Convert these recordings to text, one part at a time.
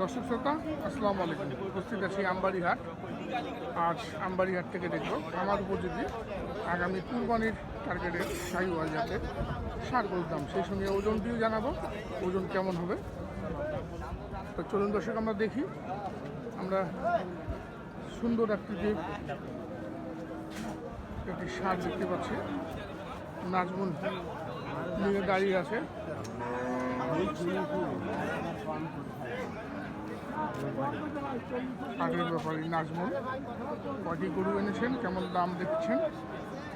দর্শক শ্রোতা, আসসালামু আলাইকুম। উপস্থিত আছি আমবাড়িহাট। আজ আমবাড়িহাট থেকে দেখব আমার উপযোগী আগামী কুরবানির টার্গেটের শাহিওয়াল জাতের সার দাম। সেই সঙ্গে ওজনটিও জানাব। ওজন কেমন হবে? তো চলুন দর্শক, আমরা দেখি। আমরা সুন্দর একটি আকৃতির একটি সার দেখতে পাচ্ছি, নাজমুন নিয়ে দাঁড়িয়ে আছে। আগের ব্যাপারে নাজমুল। কয়টি গরু এনেছেন, কেমন দাম দেখছেন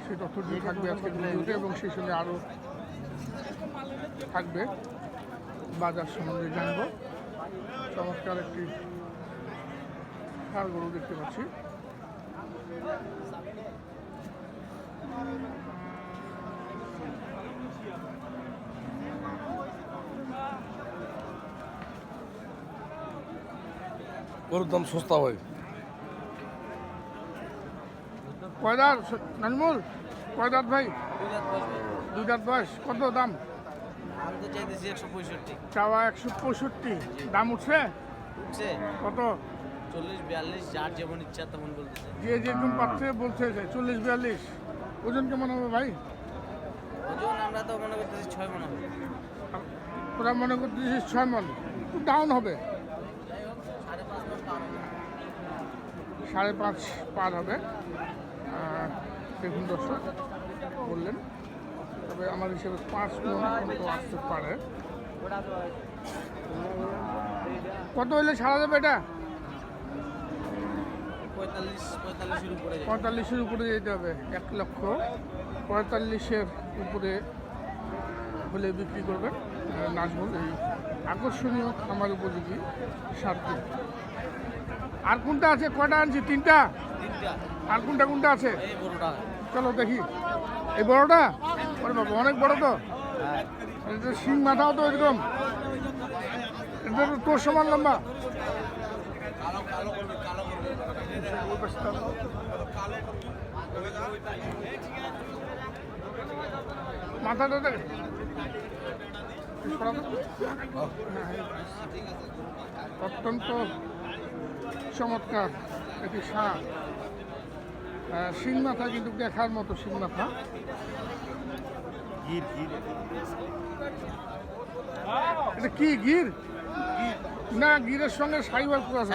সেই তথ্যটি থাকবে আজকে ভিডিওতে এবং সেই সঙ্গে আরও থাকবে। বাজার সম্বন্ধে জানব। চমৎকার একটি ষাড় গরু দেখতে পাচ্ছি। গরুর দাম সস্তা হয়। কয়দার নাজমুল? কয়দার ভাই? দুই দাঁত বয়স। কত দাম? চাওয়া একশো পঁয়ষট্টি। দাম উঠছে? উঠছে। কত? চল্লিশ বিয়াল্লিশ যার যেমন ইচ্ছা তেমন বলতেছে। যে যেরকম পাচ্ছে বলছে যে চল্লিশ বিয়াল্লিশ। ওজন কেমন হবে ভাই? ওজন আমরা তো মনে করতেছি ছয় মনে হবে। তোরা মনে করতেছিস ছয় মন। ডাউন হবে যাই হোক সাড়ে পাঁচ মন পার হবে। সাড়ে পাঁচ পার হবে। দেখুন দর্শক বললেন। তবে আমার হিসেবে পাঁচ পর্যন্ত আসতে পারে। কত হলে ছাড়া যাবে এটা? পঁয়তাল্লিশের উপরে যেতে হবে এক লক্ষ। পঁয়তাল্লিশের উপরে হলে বিক্রি করবেন নাজমুল এই আকর্ষণীয় খামার উপযোগী সারটি আর কোনটা আছে? কয়টা আনছি? তিনটা? আর কোনটা কোনটা আছে? চলো দেখি। এই বড়টা? ওরে বাবা অনেক বড় তো। হ্যাঁ। শিং মাথাও তো এরকম এটা তো তোর সমান লম্বা। মাথাটা দেখ। অত্যন্ত চমৎকার একটি সার। শিং মাথা কিন্তু দেখার মতো শিং মাথা। এটা কি গির? না গিরের সঙ্গে সাইবার আছে।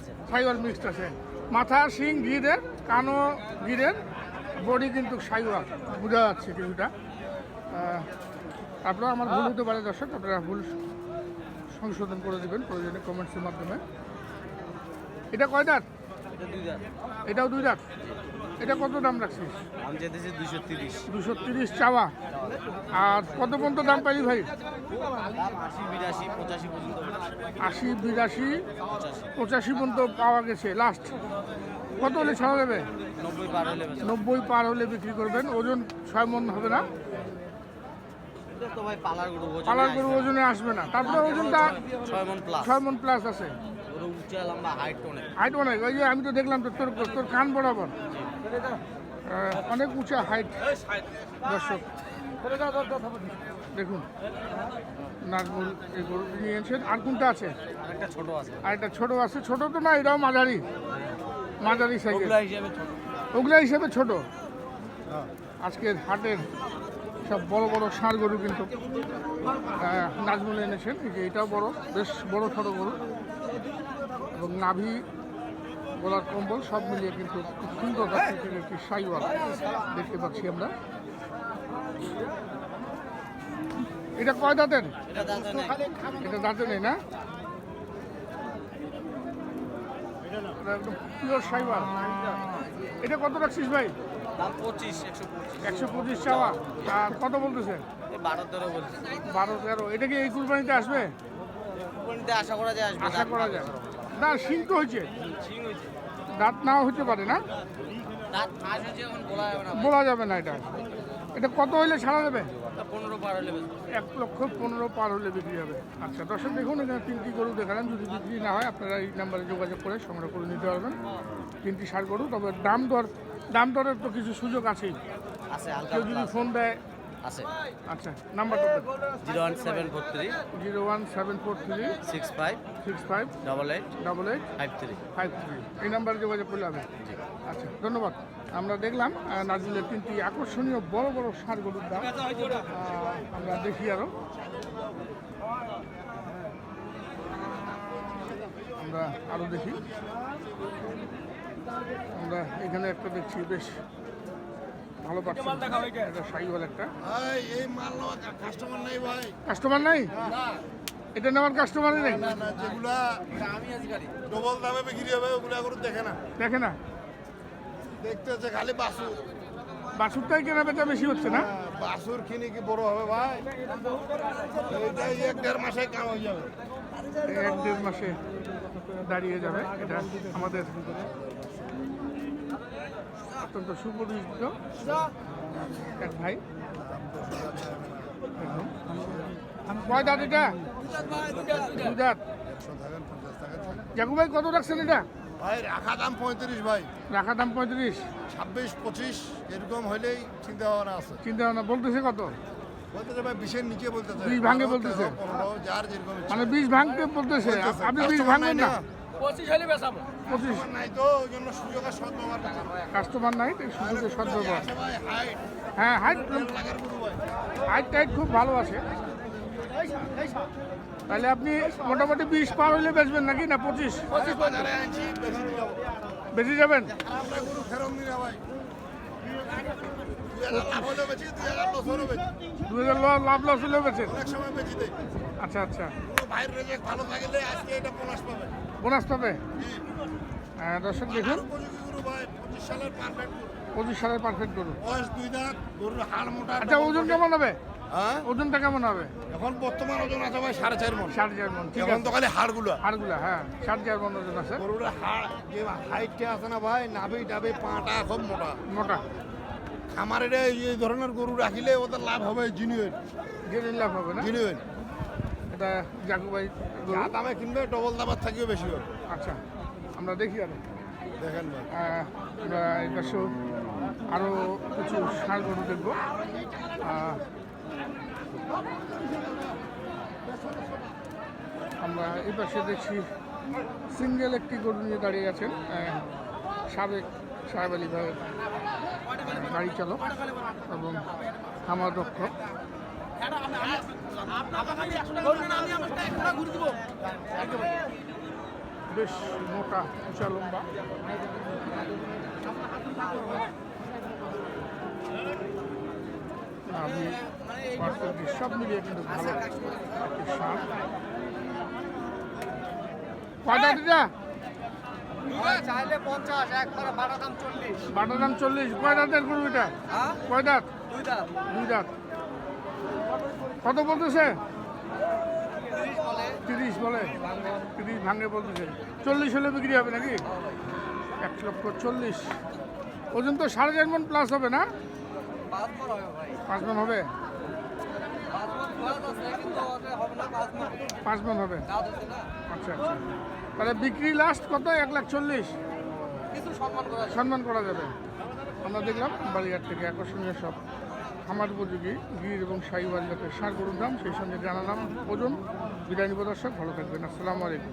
আছে। সাইবার মিক্সড আছে। মাথা শিং গিরের কানো গিরের বডি কিন্তু সাইবার। বোঝা যাচ্ছে কিছুটা। আপনারা আমার ভুল হতে পারে দর্শক আপনারা ভুল সংশোধন করে দেবেন প্রয়োজনে কমেন্টসের মাধ্যমে। এটা কয় দাঁত? এটাও দুই দাঁত? এটা কত দাম রাখছিস? আমি দুইশো তিরিশ। দুশো তিরিশ চাওয়া। আর কত পর্যন্ত দাম পাইলি ভাই? আশি বিরাশি পঁচাশি পর্যন্ত পাওয়া গেছে। লাস্ট কত হলে ছাড়া যাবে? নব্বই পার হলে বিক্রি করবেন। ওজন ছয় মন হবে না? পালার গরু ওজনে আসবে। না। তারপরে ওজনটা ছয় মন প্লাস আছে। উঁচা লম্বা হাইট অনেক হাইট অনেক ওই যে আমি তো দেখলাম তো তোর তোর কান বরাবর। অনেক উঁচা হাইট দর্শক দেখুন নাজমুল এই গরু নিয়েছেন। আর কোনটা আছে? আর একটা ছোট আছে। আর একটা ছোট আছে। ছোট তো না এটাও মাঝারি। মাঝারি সাইকেল ওগুলা হিসেবে ছোট। ওগুলা হিসেবে ছোট। আজকের হাটের সব বড় বড় ষাঁড় গরু কিন্তু নাজমুল এনেছেন। এই যে এটাও বড় বেশ বড় ছোট গরু। এবং নাভি গলার কম্বল সব মিলিয়ে কিন্তু খুব সুন্দর একটি সাইওয়াল দেখতে পাচ্ছি আমরা। এটা কয় দাঁতের? এটা দাঁতে নেই না? এটা কত রাখছিস ভাই? একশো পঁচিশ চাওয়া। আর কত বলতেছে? বারো তেরো। এটা কি এই কুরবানিতে আসবে? আশা করা যায় আশা করা যায়। না শিং তো হয়েছে। দাঁত নাও হতে পারে না? বলা যাবে না এটা। এটা কত হইলে ছাড়া যাবে। এক লক্ষ পনেরো পার হলে বিক্রি হবে। আচ্ছা দর্শক দেখুন এখানে তিনটি গরু দেখালাম। যদি বিক্রি না হয় আপনারা এই নাম্বারে যোগাযোগ করে সংগ্রহ করে নিতে পারবেন। তিনটি সার গরু তবে দাম দর দাম দরের তো কিছু সুযোগ আছেই। আছে কেউ যদি ফোন দেয় আছে। আচ্ছা নাম্বারটা zero one seven four three. Zero one seven four three. Six five. Six five. Double eight. Double eight. Five three. Five three. এই নাম্বারে যোগাযোগ করলে হবে? আচ্ছা ধন্যবাদ। আমরা দেখলাম নাজিলের তিনটি আকর্ষণীয় বড় বড় সার গরুর দাম। আমরা দেখি আরও। আমরা আরও দেখি। আমরা এখানে একটা দেখছি বেশ ভালো পাচ্ছি এটা সাইওয়াল একটা। কাস্টমার নেই ভাই। কাস্টমার নাই? এটা নেওয়ার কাস্টমারই নেই? না না যেগুলা ডবল দামে বিক্রি হবে ওগুলা করে দেখে না। দেখে না? দেখতেছে খালি বাসুর। বাছুরটাই কেনা বেচা বেশি হচ্ছে না? হ্যাঁ, বাসুর কিনে কি বড় হবে ভাই? এইটাই এক দেড় মাসে কাম হয়ে যাবে। এক দেড় মাসে দাঁড়িয়ে যাবে। এটা আমাদের অত্যন্ত সুপরিচিত। এক ভাই। একদম। কয় দাঁত এটা? দুই দাঁত জাকু ভাই কত রাখছেন এটা? ভাই রাখা দাম পঁয়ত্রিশ ভাই। রাখা দাম পঁয়ত্রিশ। ছাব্বিশ পঁচিশ এরকম হইলেই চিন্তা ভাবনা আছে। চিন্তা ভাবনা বলতেছে কত? বলতেছে ভাই বিশের নিচে বলতেছে। বিশ ভাঙে বলতেছে। যার যেরকম মানে বীজ ভাঙতে বলতেছে। আপনি কাস্টমার ভাঙবেন না। পঁচিশ কাস্টমার নাই সদ্ব্যবহার কাস্টমার নাই সুযোগের সদ্ব্যবহার। হ্যাঁ হাইট হাইট টাইট খুব ভালো আছে। তাহলে আপনি মোটামুটি বিশ পার হইলে বেচবেন নাকি না পঁচিশ? পঁচিশ বেশি যাবেন? দু হাজার লাভ লস হলেও দেয় আচ্ছা আচ্ছা। ভালো থাকলে আজকে এটা পাবে বোনাস পাবে হ্যাঁ, দর্শক দেখুন। পঁচিশ সালের পারফেক্ট গরু। পঁচিশ সালের পারফেক্ট গরু। বয়স দুই গরুর হাড় মোটা। আচ্ছা ওজন কেমন হবে? হ্যাঁ? ওজনটা কেমন হবে? এখন বর্তমান ওজন আছে ভাই সাড়ে চার মন। ষাট চার মন ঠিক এখন তো খালি হাড়গুলো। হাড়গুলা হ্যাঁ ষাট চার মন ওজন আছে। গরুর হাড় যে হাইটটা আছে না ভাই নাভি টাভি পাটা খুব মোটা। মোটা। খামারের এই ধরনের গরু রাখিলে ওদের লাভ হবে জিনুয়েন জেনে লাভ হবে না? জিনুয়েন এটা জাকু ভাই যা দামে কিনবে ডবল দামের থাকিও বেশি হবে। আচ্ছা আমরা দেখি আরও। দেখেন আমরা এই পাশেও আরও কিছু সার গরু দেখব। আমরা এই পাশে দেখছি সিঙ্গেল একটি গরু নিয়ে দাঁড়িয়ে আছেন। সাবেক সাহেব আলী ভাইয়ের গাড়ি চালক এবং খামার রক্ষক। বেশ মোটা উঁচা লম্বা। আমি সব মিলিয়ে কিন্তু ভালো সার। কয়টা দিদা? চাইলে পঞ্চাশ একবারে বারো দাম চল্লিশ। বাটার দাম চল্লিশ। কয় দাঁতের গরু এটা? হ্যাঁ? কয় দাঁত? দুই দাম দুই দাঁত। কত বলতেছে? তিরিশ বলে। তিরিশ ভাঙে বলতেছে। চল্লিশ হলে বিক্রি হবে নাকি? এক লক্ষ চল্লিশ। ওজন তো সাড়ে চার মন প্লাস হবে না? পাঁচ মন হবে? পাঁচ মন হবে। আচ্ছা আচ্ছা। তাহলে বিক্রি লাস্ট কত? এক লাখ চল্লিশ। কিছু সম্মান করা সম্মান করা যাবে। আমরা দেখলাম বালিঘাট থেকে আকর্ষণীয় সব। খামার উপযোগী গির এবং সাই জাতের সার গরুর দাম, সেই সঙ্গে জানালাম ওজন। বিদায় নিব দর্শক, ভালো থাকবেন। আসসালামু আলাইকুম।